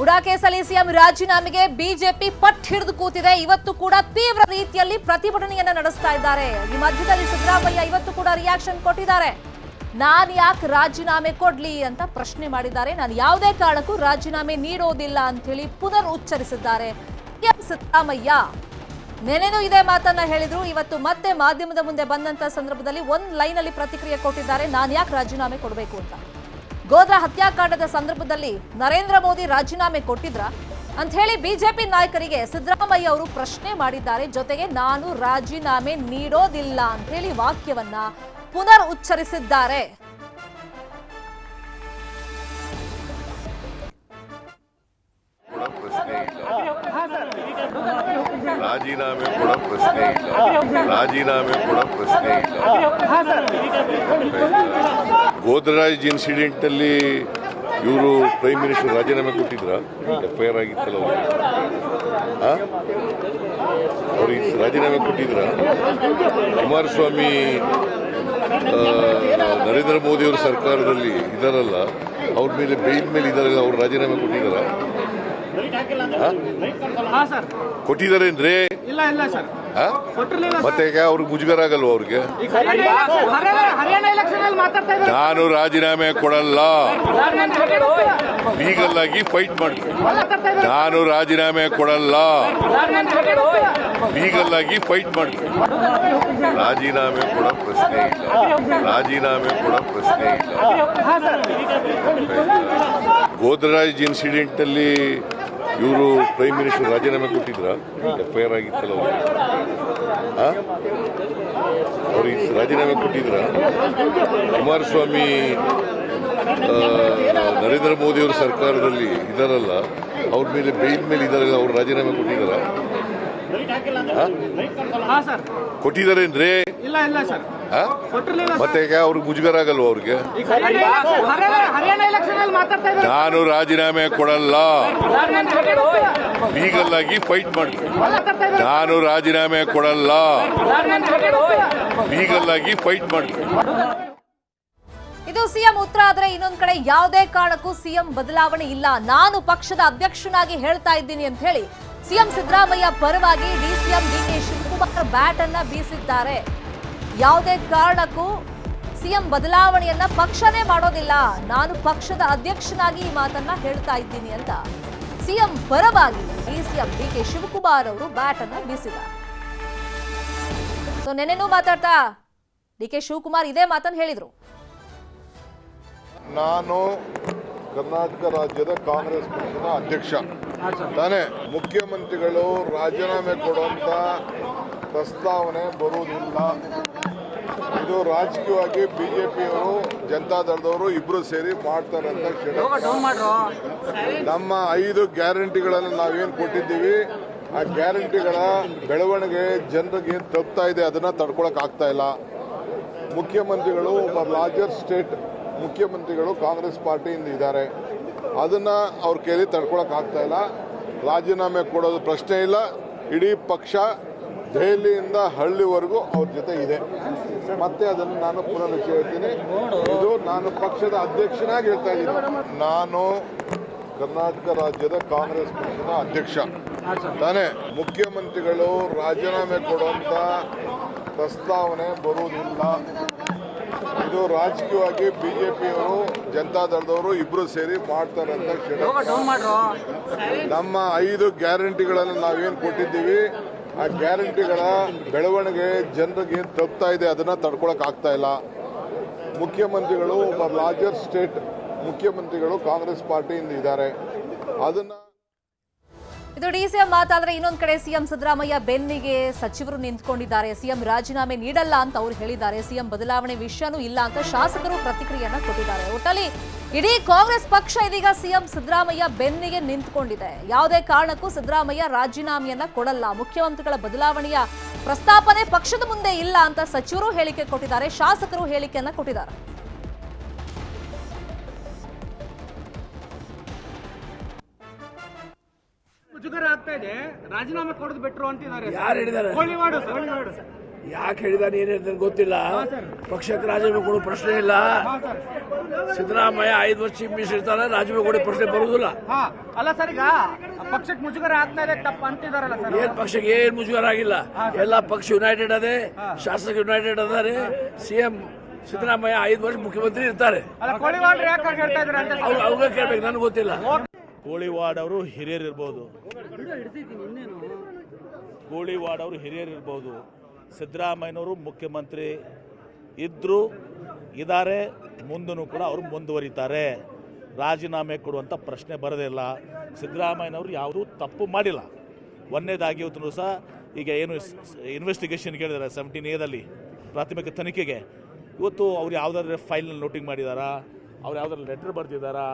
ಉಡಾ ಕೇಸಲ್ಲಿ ಸಿಎಂ ರಾಜೀನಾಮೆಗೆ ಬಿಜೆಪಿ ಪಟ್ ಹಿಡಿದು ಕೂತಿದೆ. ಇವತ್ತು ಕೂಡ ತೀವ್ರ ರೀತಿಯಲ್ಲಿ ಪ್ರತಿಭಟನೆಯನ್ನ ನಡೆಸ್ತಾ ಇದ್ದಾರೆ. ಈ ಮಧ್ಯದಲ್ಲಿ ಸಿದ್ದರಾಮಯ್ಯ ಇವತ್ತು ಕೂಡ ರಿಯಾಕ್ಷನ್ ಕೊಟ್ಟಿದ್ದಾರೆ. ನಾನ್ ಯಾಕೆ ರಾಜೀನಾಮೆ ಕೊಡ್ಲಿ ಅಂತ ಪ್ರಶ್ನೆ ಮಾಡಿದ್ದಾರೆ. ನಾನು ಯಾವುದೇ ಕಾರಣಕ್ಕೂ ರಾಜೀನಾಮೆ ನೀಡೋದಿಲ್ಲ ಅಂತ ಹೇಳಿ ಪುನರ್ ಉಚ್ಚರಿಸಿದ್ದಾರೆ. ಸಿದ್ದರಾಮಯ್ಯ ನೆನೆನೂ ಇದೇ ಮಾತನ್ನ ಹೇಳಿದ್ರು. ಇವತ್ತು ಮತ್ತೆ ಮಾಧ್ಯಮದ ಮುಂದೆ ಬಂದಂತ ಸಂದರ್ಭದಲ್ಲಿ ಒಂದ್ ಲೈನ್ ಅಲ್ಲಿ ಪ್ರತಿಕ್ರಿಯೆ ಕೊಟ್ಟಿದ್ದಾರೆ. ನಾನ್ ಯಾಕೆ ರಾಜೀನಾಮೆ ಕೊಡಬೇಕು ಅಂತ. ಗೋದ್ರ ಹತ್ಯಾಕಾಂಡದ ಸಂದರ್ಭದಲ್ಲಿ ನರೇಂದ್ರ ಮೋದಿ ರಾಜೀನಾಮೆ ಕೊಟ್ಟಿದ್ರ ಅಂತ ಹೇಳಿ ಬಿಜೆಪಿ ನಾಯಕರಿಗೆ ಸಿದ್ದರಾಮಯ್ಯ ಅವರು ಪ್ರಶ್ನೆ ಮಾಡಿದ್ದಾರೆ. ಜೊತೆಗೆ ನಾನು ರಾಜೀನಾಮೆ ನೀಡೋದಿಲ್ಲ ಅಂತ ಹೇಳಿ ವಾಕ್ಯವನ್ನ ಪುನರ್ ಉಚ್ಚರಿಸಿದ್ದಾರೆ. ರಾಜೀನಾಮೆ ಕೂಡ ಪ್ರಶ್ನೆ ಇಲ್ಲ. ರಾಜೀನಾಮೆ ಕೂಡ ಪ್ರಶ್ನೆ ಇಲ್ಲ ಗೋದ್ರಾಜ್ ಇನ್ಸಿಡೆಂಟ್ ಅಲ್ಲಿ ಇವರು ಪ್ರೈಮ್ ಮಿನಿಸ್ಟರ್ ರಾಜೀನಾಮೆ ಕೊಟ್ಟಿದ್ರ ಎಫ್ ಐ ಆರ್ ಆಗಿತ್ತಲ್ಲ ಅವರು? ಅವ್ರಿಗೆ ರಾಜೀನಾಮೆ ಕೊಟ್ಟಿದ್ರ. ಕುಮಾರಸ್ವಾಮಿ ನರೇಂದ್ರ ಮೋದಿ ಅವರ ಸರ್ಕಾರದಲ್ಲಿ ಇದಾರಲ್ಲ ಅವ್ರ ಮೇಲೆ ಬೇಲ್ ಮೇಲೆ ಇದಾರಲ್ಲ ಅವ್ರು ರಾಜೀನಾಮೆ ಕೊಟ್ಟಿದಾರ. ಕೊಟ್ಟಿದ್ದಾರೆ ಅಂದ್ರೆ? ಮತ್ತೆ ಈಗ ಅವ್ರಿಗೆ ಮುಜುಗರ ಆಗಲ್ವ ಅವ್ರಿಗೆ? ನಾನು ರಾಜೀನಾಮೆ ಕೊಡಲ್ಲ. ಲೀಗಲ್ ಆಗಿ ಫೈಟ್ ಮಾಡ್ತೀನಿ. ನಾನು ರಾಜೀನಾಮೆ ಕೊಡಲ್ಲ. ಲೀಗಲ್ ಆಗಿ ಫೈಟ್ ಮಾಡ್ತೀನಿ. ರಾಜೀನಾಮೆ ಕೂಡ ಪ್ರಶ್ನೆ ಇಲ್ಲ. ರಾಜೀನಾಮೆ ಕೂಡ ಪ್ರಶ್ನೆ ಇಲ್ಲ. ಗೋದ್ರಾಜ್ ಇನ್ಸಿಡೆಂಟ್ ಅಲ್ಲಿ ಇವರು ಪ್ರೈಮ್ ಮಿನಿಸ್ಟರ್ ರಾಜೀನಾಮೆ ಕೊಟ್ಟಿದ್ರ ಎಫ್ ಐ ಆರ್ ಆಗಿತ್ತಲ್ಲ ಅವ್ರಿಗೆ? ಅವ್ರಿಗೆ ರಾಜೀನಾಮೆ ಕೊಟ್ಟಿದ್ರ. ಕುಮಾರಸ್ವಾಮಿ ನರೇಂದ್ರ ಮೋದಿ ಅವರ ಸರ್ಕಾರದಲ್ಲಿ ಇದರಲ್ಲ ಅವ್ರ ಮೇಲೆ ಬೇಲ್ ಮೇಲೆ ಇದ್ದಾರಲ್ಲ ಅವ್ರು ರಾಜೀನಾಮೆ ಕೊಟ್ಟಿದಾರ. ಹಾ ಸರ್. ಕೊಟ್ಟಿದ್ದಾರೆ ಅಂದ್ರೆ ಮತ್ತೆ ಈಗ ಅವ್ರಿಗೆ ಮುಜುಗರ ಆಗಲ್ವ ಅವ್ರಿಗೆ? ನಾನು ರಾಜೀನಾಮೆ ಕೊಡಲ್ಲ. ಲೀಗಲ್ ಆಗಿ ಫೈಟ್ ಮಾಡ್ತೀನಿ. ನಾನು ರಾಜೀನಾಮೆ ಕೊಡಲ್ಲ. ಲೀಗಲ್ ಆಗಿ ಫೈಟ್ ಮಾಡ್ತೀನಿ. ಇದು ಸಿಎಂ ಉತ್ತರ ಆದರೆ ಇನ್ನೊಂದ್ ಕಡೆ ಯಾವುದೇ ಕಾರಣಕ್ಕೂ ಸಿಎಂ ಬದಲಾವಣೆ ಇಲ್ಲ. ನಾನು ಪಕ್ಷದ ಅಧ್ಯಕ್ಷನಾಗಿ ಹೇಳ್ತಾ ಇದ್ದೀನಿ ಅಂತ ಹೇಳಿ ಸಿಎಂ ಸಿದ್ದರಾಮಯ್ಯ ಪರವಾಗಿ ಡಿಸಿಎಂ ಡಿಕೆ ಶಿವಕುಮಾರ್ ಬ್ಯಾಟ್ ಅನ್ನ ಬೀಸಿದ್ದಾರೆ. ಯಾವುದೇ ಕಾರಣಕ್ಕೂ ಸಿಎಂ ಬದಲಾವಣೆಯನ್ನ ಪಕ್ಷನೇ ಮಾಡೋದಿಲ್ಲ. ನಾನು ಪಕ್ಷದ ಅಧ್ಯಕ್ಷನಾಗಿ ಈ ಮಾತನ್ನ ಹೇಳ್ತಾ ಇದ್ದೀನಿ ಅಂತ ಸಿಎಂ ಪರವಾಗಿ ಡಿಸಿಎಂ ಡಿಕೆ ಶಿವಕುಮಾರ್ ಅವರು ಬ್ಯಾಟ್ ಅನ್ನ ಬೀಸಿದ ಸೊ ನೆನೆನೂ ಮಾತಾಡ್ತಾ ಡಿ ಕೆ ಶಿವಕುಮಾರ್ ಇದೇ ಮಾತನ್ನ ಹೇಳಿದ್ರು. ನಾನು ಕರ್ನಾಟಕ ರಾಜ್ಯದ ಕಾಂಗ್ರೆಸ್ ಪಕ್ಷದ ಅಧ್ಯಕ್ಷ. ತಾನೇ ಮುಖ್ಯಮಂತ್ರಿಗಳು ರಾಜೀನಾಮೆ ಕೊಡುವಂತ ಪ್ರಸ್ತಾವನೆ ಬರುವುದಿಲ್ಲ. ಇದು ರಾಜಕೀಯವಾಗಿ ಬಿಜೆಪಿಯವರು ಜನತಾದಳದವರು ಇಬ್ರು ಸೇರಿ ಮಾಡ್ತಾರೆ ಅಂತ. ನಮ್ಮ ಐದು ಗ್ಯಾರಂಟಿಗಳನ್ನು ನಾವೇನು ಕೊಟ್ಟಿದ್ದೀವಿ ಆ ಗ್ಯಾರಂಟಿಗಳ ಬೆಳವಣಿಗೆ ಜನರಿಗೆ ಏನು ತಲುಪ್ತಾ ಇದೆ ಅದನ್ನ ತಡ್ಕೊಳಕ್ ಆಗ್ತಾ ಇಲ್ಲ. ಮುಖ್ಯಮಂತ್ರಿಗಳು ಒಬ್ಬ ಲಾರ್ಜರ್ ಸ್ಟೇಟ್ ಮುಖ್ಯಮಂತ್ರಿಗಳು ಕಾಂಗ್ರೆಸ್ ಪಾರ್ಟಿಯಿಂದ ಇದ್ದಾರೆ. ಅದನ್ನ ಅವ್ರ ಕೇಳಿ ತಡ್ಕೊಳಕ್ ಆಗ್ತಾ ಇಲ್ಲ. ರಾಜೀನಾಮೆ ಕೊಡೋದು ಪ್ರಶ್ನೆ ಇಲ್ಲ. ಇಡೀ ಪಕ್ಷ ದೆಹಲಿಯಿಂದ ಹಳ್ಳಿವರೆಗೂ ಅವ್ರ ಜೊತೆ ಇದೆ. ಮತ್ತೆ ಅದನ್ನು ನಾನು ಪುನರುಚ್ಚ ಹೇಳ್ತೀನಿ ಇದು ನಾನು ಪಕ್ಷದ ಅಧ್ಯಕ್ಷನಾಗಿ ಹೇಳ್ತಾ ಇದ್ದೀನಿ. ನಾನು ಕರ್ನಾಟಕ ರಾಜ್ಯದ ಕಾಂಗ್ರೆಸ್ ಪಕ್ಷದ ಅಧ್ಯಕ್ಷ. ತಾನೇ ಮುಖ್ಯಮಂತ್ರಿಗಳು ರಾಜೀನಾಮೆ ಕೊಡುವಂಥ ಪ್ರಸ್ತಾವನೆ ಬರುವುದಿಲ್ಲ. ಇದು ರಾಜಕೀಯವಾಗಿ ಬಿಜೆಪಿಯವರು ಜನತಾದಳದವರು ಇಬ್ರು ಸೇರಿ ಮಾಡ್ತಾರೆ ಅಂತ. ನಮ್ಮ ಐದು ಗ್ಯಾರಂಟಿಗಳನ್ನು ನಾವೇನು ಕೊಟ್ಟಿದ್ದೀವಿ? ಆ ಗ್ಯಾರಂಟಿಗಳ ಬೆಳವಣಿಗೆ ಜನರಿಗೆ ಏನು ಇದೆ ಅದನ್ನ ತಡ್ಕೊಳಕ್ ಆಗ್ತಾ ಇಲ್ಲ. ಮುಖ್ಯಮಂತ್ರಿಗಳು ಒಬ್ಬ ಲಾರ್ಜರ್ ಸ್ಟೇಟ್ ಮುಖ್ಯಮಂತ್ರಿಗಳು ಕಾಂಗ್ರೆಸ್ ಪಾರ್ಟಿಯಿಂದ ಇದ್ದಾರೆ. ಅದನ್ನ ಇದು ಡಿಸಿಎಂ ಮಾತಾದ್ರೆ ಇನ್ನೊಂದ್ ಕಡೆ ಸಿಎಂ ಸಿದ್ದರಾಮಯ್ಯ ಬೆನ್ನಿಗೆ ಸಚಿವರು ನಿಂತ್ಕೊಂಡಿದ್ದಾರೆ. ಸಿಎಂ ರಾಜೀನಾಮೆ ನೀಡಲ್ಲ ಅಂತ ಅವ್ರು ಹೇಳಿದ್ದಾರೆ. ಸಿಎಂ ಬದಲಾವಣೆ ವಿಷಯನೂ ಇಲ್ಲ ಅಂತ ಶಾಸಕರು ಪ್ರತಿಕ್ರಿಯೆಯನ್ನ ಕೊಟ್ಟಿದ್ದಾರೆ. ಒಟ್ಟಲ್ಲಿ ಇಡೀ ಕಾಂಗ್ರೆಸ್ ಪಕ್ಷ ಇದೀಗ ಸಿಎಂ ಸಿದ್ದರಾಮಯ್ಯ ಬೆನ್ನಿಗೆ ನಿಂತ್ಕೊಂಡಿದೆ. ಯಾವುದೇ ಕಾರಣಕ್ಕೂ ಸಿದ್ದರಾಮಯ್ಯ ರಾಜೀನಾಮೆಯನ್ನ ಕೊಡಲ್ಲ. ಮುಖ್ಯಮಂತ್ರಿಗಳ ಬದಲಾವಣೆಯ ಪ್ರಸ್ತಾಪನೆ ಪಕ್ಷದ ಮುಂದೆ ಇಲ್ಲ ಅಂತ ಸಚಿವರು ಹೇಳಿಕೆ ಕೊಟ್ಟಿದ್ದಾರೆ. ಶಾಸಕರು ಹೇಳಿಕೆಯನ್ನ ಕೊಟ್ಟಿದ್ದಾರೆ. ಇದೆ ರಾಜೀನಾಮೆ ಕೊಡೋದು ಬೆಟ್ರು ಅಂತಿದ್ದಾರೆ ಯಾರು ಹೇಳಿದ್ದಾರೆ? ಕೋಳಿವಾಡು ಸರ್ ಯಾಕೆ ಹೇಳಿದಾನೆ ಏನು ಹೇಳ್ತಾನೆ ಗೊತ್ತಿಲ್ಲ. ಪಕ್ಷಕ್ಕೆ ರಾಜೀನಾಮೆ ಕೊಡೋ ಪ್ರಶ್ನೆ ಇಲ್ಲ. ಸಿದ್ದರಾಮಯ್ಯ ಐದು ವರ್ಷ ಚೀಫ್ ಇರ್ತಾರೆ ರಾಜೀನಾಮೆ ಕೊಡಿ ಪ್ರಶ್ನೆ ಬರುವುದಿಲ್ಲ. ಹಾ ಅಲ್ಲ ಸರ್ ಈಗ ಪಕ್ಷಕ್ಕೆ ಮುಜುಗರ ಆಗ್ತಾ ಇದೆ ತಪ್ಪು ಅಂತಿದಾರಲ್ಲ ಸರ್ ಏನ್ ಪಕ್ಷಕ್ಕೆ ಏನ್ ಮುಜುಗರ ಆಗಿಲ್ಲ? ಎಲ್ಲ ಪಕ್ಷ ಯುನೈಟೆಡ್ ಅದೇ ಶಾಸಕ ಯುನೈಟೆಡ್ ಅದಾರೆ. ಸಿಎಂ ಸಿದ್ದರಾಮಯ್ಯ ಐದು ವರ್ಷ ಮುಖ್ಯಮಂತ್ರಿ ಇರ್ತಾರೆ. ಅಲ್ಲ ಕೋಳಿವಾಡ್ರು ಯಾಕೆ ಹಾಗೆ ಹೇಳ್ತಾ ಇದಾರೆ ಅಂತ ಅವ್ರು ಅವ್ರಿಗೆ ಕೇಳ್ಬೇಕು ನನಗೆ ಗೊತ್ತಿಲ್ಲ. ಕೋಳಿವಾಡ್ ಅವರು ಹಿರಿಯರು ಕೋಳಿವಾಡ್ ಅವರು ಹಿರಿಯರು ಇರ್ಬೋದು ಸಿದ್ದರಾಮಯ್ಯನವರು ಮುಖ್ಯಮಂತ್ರಿ ಇದ್ದರೂ ಇದ್ದಾರೆ ಮುಂದೂ ಕೂಡ ಅವರು ಮುಂದುವರಿತಾರೆ. ರಾಜೀನಾಮೆ ಕೊಡುವಂಥ ಪ್ರಶ್ನೆ ಬರೋದಿಲ್ಲ ಸಿದ್ದರಾಮಯ್ಯನವರು ಯಾವುದೂ ತಪ್ಪು ಮಾಡಿಲ್ಲ. ಒಂದನೇದಾಗಿ ಇವತ್ತು ಸಹ ಈಗ ಏನು ಇನ್ವೆಸ್ಟಿಗೇಷನ್ ಕೇಳಿದ್ದಾರೆ ಸೆವೆಂಟೀನ್ ಎದಲ್ಲಿ ಪ್ರಾಥಮಿಕ ತನಿಖೆಗೆ. ಇವತ್ತು ಅವ್ರು ಯಾವುದಾದ್ರು ಫೈಲ್ನಲ್ಲಿ ನೋಟಿಂಗ್ ಮಾಡಿದಾರಾ? ಅವ್ರು ಯಾವುದಾದ್ರು ಲೆಟರ್ ಬರೆದಿದ್ದಾರಾ?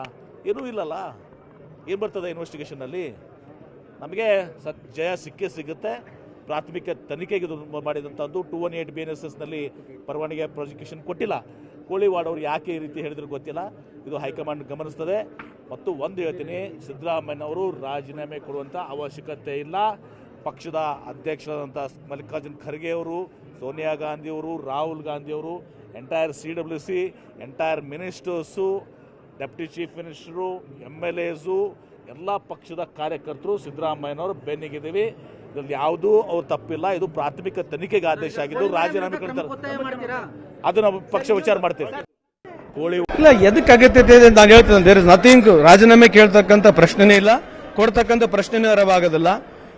ಏನೂ ಇಲ್ಲಲ್ಲ. ಏನು ಬರ್ತದೆ ಇನ್ವೆಸ್ಟಿಗೇಷನಲ್ಲಿ ನಮಗೆ ಸತ್ ಜಯ ಸಿಕ್ಕೇ ಸಿಗುತ್ತೆ. ಪ್ರಾಥಮಿಕ ತನಿಖೆಗೆ ಮಾಡಿದಂಥದ್ದು two one eight B N S ಎಸ್ನಲ್ಲಿ ಪರವಾನಿಗೆ ಪ್ರಾಸಿಕ್ಯೂಷನ್ ಕೊಟ್ಟಿಲ್ಲ. ಕೋಳಿವಾಡ್ ಅವರು ಯಾಕೆ ಈ ರೀತಿ ಹೇಳಿದ್ರು ಗೊತ್ತಿಲ್ಲ. ಇದು ಹೈಕಮಾಂಡ್ ಗಮನಿಸ್ತದೆ. ಮತ್ತು ಒಂದು ಹೇಳ್ತೀನಿ ಸಿದ್ದರಾಮಯ್ಯನವರು ರಾಜೀನಾಮೆ ಕೊಡುವಂಥ ಅವಶ್ಯಕತೆ ಇಲ್ಲ. ಪಕ್ಷದ ಅಧ್ಯಕ್ಷರಾದಂಥ ಮಲ್ಲಿಕಾರ್ಜುನ್ ಖರ್ಗೆ ಅವರು, ಸೋನಿಯಾ ಗಾಂಧಿ ಅವರು, ರಾಹುಲ್ ಗಾಂಧಿ ಅವರು, entire C W C, entire ministers, deputy chief minister M L S ಎಲ್ಲ ಪಕ್ಷದ ಕಾರ್ಯಕರ್ತರು ಸಿದ್ದರಾಮಯ್ಯನವರು ಬೆನ್ನಿಗಿದ್ದೀವಿ. ಇದರಲ್ಲಿ ಯಾವುದೂ ಅವ್ರು ತಪ್ಪಿಲ್ಲ. ಇದು ಪ್ರಾಥಮಿಕ ತನಿಖೆಗೆ ಆದೇಶ ಆಗಿದ್ದು ರಾಜೀನಾಮೆ ಕೊಡ್ತಾರೆ ಅದು ನಾವು ಪಕ್ಷ ವಿಚಾರ ಮಾಡ್ತೀವಿ. ಕೋಳಿ ಇಲ್ಲ ಎದಕ್ಕೆ ಅಗತ್ಯತೆ ಇದೆ ಅಂತ ನಾನು ಹೇಳ್ತೇನೆ. ದೇರ್ ಇಸ್ ನಥಿಂಗ್ ರಾಜೀನಾಮೆ ಕೇಳ್ತಕ್ಕಂಥ ಪ್ರಶ್ನೆನೇ ಇಲ್ಲ. ಕೊಡ್ತಕ್ಕಂಥ ಪ್ರಶ್ನೆನೇ ಅರವಾಗೋದಿಲ್ಲ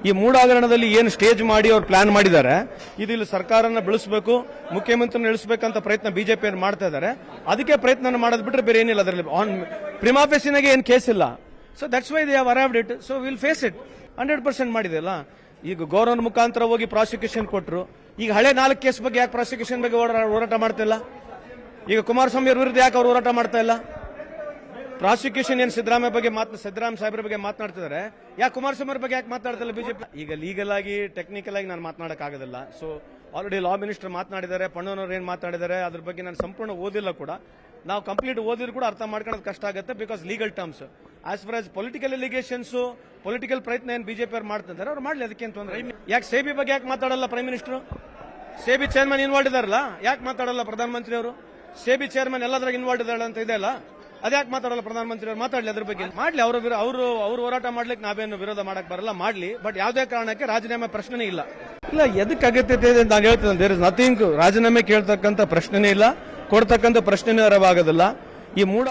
ಈ ಮೂಡಾಗರಣದಲ್ಲಿ ಏನು ಸ್ಟೇಜ್ ಮಾಡಿ ಅವ್ರು ಪ್ಲಾನ್ ಮಾಡಿದ್ದಾರೆ ಇದು ಇಲ್ಲಿ ಸರ್ಕಾರನ ಬೆಳೆಸಬೇಕು ಮುಖ್ಯಮಂತ್ರಿನ ಇಳಿಸಬೇಕಂತ ಪ್ರಯತ್ನ ಬಿಜೆಪಿ ಮಾಡ್ತಾ ಇದ್ದಾರೆ. ಅದಕ್ಕೆ ಪ್ರಯತ್ನ ಮಾಡೋದು ಬಿಟ್ರೆ ಬೇರೆ ಏನಿಲ್ಲ ಅದರಲ್ಲಿ ಆನ್ ಪ್ರಿಮಾಫೆಸಿನಾಗೆ ಏನು ಕೇಸ್ ಇಲ್ಲ. So that's why they have arrived it so will face it hundred percent ಮಾಡಿದೆಯಲ್ಲ ಈಗ ಗೌರವನ ಮುಖಾಂತರ ಹೋಗಿ ಪ್ರಾಸಿಕ್ಯೂಷನ್ ಕೊಟ್ಟರು ಈಗ ಹಳೆ ನಾಲ್ಕು ಕೇಸ್ ಬಗ್ಗೆ ಯಾಕೆ ಪ್ರಾಸಿಕ್ಯೂಷನ್ ಬಗ್ಗೆ ಹೋರಾ- ಹೋರಾಟ ಮಾಡ್ತಿಲ್ಲ ಈಗ ಕುಮಾರಸ್ವಾಮಿ ಅವ್ರ ವಿರುದ್ಧ ಯಾಕೆ ಅವ್ರು ಹೋರಾಟ ಮಾಡ್ತಾ ಇಲ್ಲ? ಪ್ರಾಸಿಕ್ಯೂಷನ್ ಏನು ಸಿದ್ದರಾಮಯ್ಯ ಬಗ್ಗೆ ಮಾತ್ ಸಿದ್ದರಾಮ ಸಾಹೇಬ್ರ ಬಗ್ಗೆ ಮಾತನಾಡ್ತಿದ್ದಾರೆ ಯಾಕೆ ಕುಮಾರಸ್ವಾಮಿ ಅವ್ರ ಬಗ್ಗೆ ಯಾಕೆ ಮಾತಾಡ್ತಿಲ್ಲ ಬಿಜೆಪಿ? ಈಗ ಲೀಗಲ್ ಆಗಿ ಟೆಕ್ನಿಕಲ್ ಆಗಿ ನಾನು ಮಾತನಾಡಕ್ ಆಗೋದಿಲ್ಲ. ಸೊ ಆಲ್ರೆಡಿ ಲಾ ಮಿನಿಸ್ಟರ್ ಮಾತನಾಡಿದ್ದಾರೆ ಪಣ್ಣನವ್ರು ಏನು ಮಾತಾಡಿದ್ದಾರೆ ಅದ್ರ ಬಗ್ಗೆ ನಾನು ಸಂಪೂರ್ಣ ಓದಿಲ್ಲ ಕೂಡ. ನಾವು ಕಂಪ್ಲೀಟ್ ಓದಿದ್ರು ಕೂಡ ಅರ್ಥ ಮಾಡ್ಕೊಳ್ಳೋದು ಕಷ್ಟ ಆಗುತ್ತೆ because legal terms as far as political allegations political ಪ್ರಯತ್ನ ಏನು ಬಿಜೆಪಿ ಅವ್ರು ಮಾಡ್ತಿದ್ದಾರೆ, ಅವ್ರು ಮಾಡ್ಲಿ ಅದಕ್ಕೆ ತೊಂದರೆ ಯಾಕೆ ಸೇಬಿ ಬಗ್ಗೆ ಯಾಕೆ ಮಾತಾಡಲ್ಲ prime minister SEBI chairman involve ಇದಾರಲ್ಲ ಯಾಕೆ ಮಾತಾಡಲ್ಲ ಪ್ರಧಾನಮಂತ್ರಿ ಅವರು? ಸೇಬಿ ಚೇರ್ಮನ್ ಎಲ್ಲದ್ರಾಗ ಇನ್ವಾಲ್ವ್ ಇದ್ದಾಳೆ ಅಂತ ಇದೆ ಅಲ್ಲ, ಅದ್ಯಾಕೆ ಮಾತಾಡಲ್ಲ ಪ್ರಧಾನಮಂತ್ರಿ ಅವರು? ಮಾತಾಡ್ಲಿ ಅದ್ರ ಬಗ್ಗೆ. ಮಾಡ್ಲಿ, ಅವರು ಅವರು ಅವರು ಹೋರಾಟ ಮಾಡ್ಲಿಕ್ಕೆ ನಾವೇನು ವಿರೋಧ ಮಾಡಕ್ ಬರಲ್ಲ, ಮಾಡ್ಲಿ ಬಟ್ ಯಾವುದೇ ಕಾರಣಕ್ಕೆ ರಾಜೀನಾಮೆ ಪ್ರಶ್ನೆ ಇಲ್ಲ. ಇಲ್ಲ ಎದಕ್ಕೆ ಅಗತ್ಯತೆ ಇದೆ ನಾನು ಹೇಳ್ತೇನೆ ದೇರ್ ಇಸ್ ನಥಿಂಗ್ ರಾಜೀನಾಮೆ ಕೇಳ್ತಕ್ಕಂಥ ಪ್ರಶ್ನೆನೇ ಇಲ್ಲ, ಕೊಡ್ತಕ್ಕಂಥ ಪ್ರಶ್ನೆನೇ ಅರವಾಗೋದಿಲ್ಲ. ಈ ಮೂಡ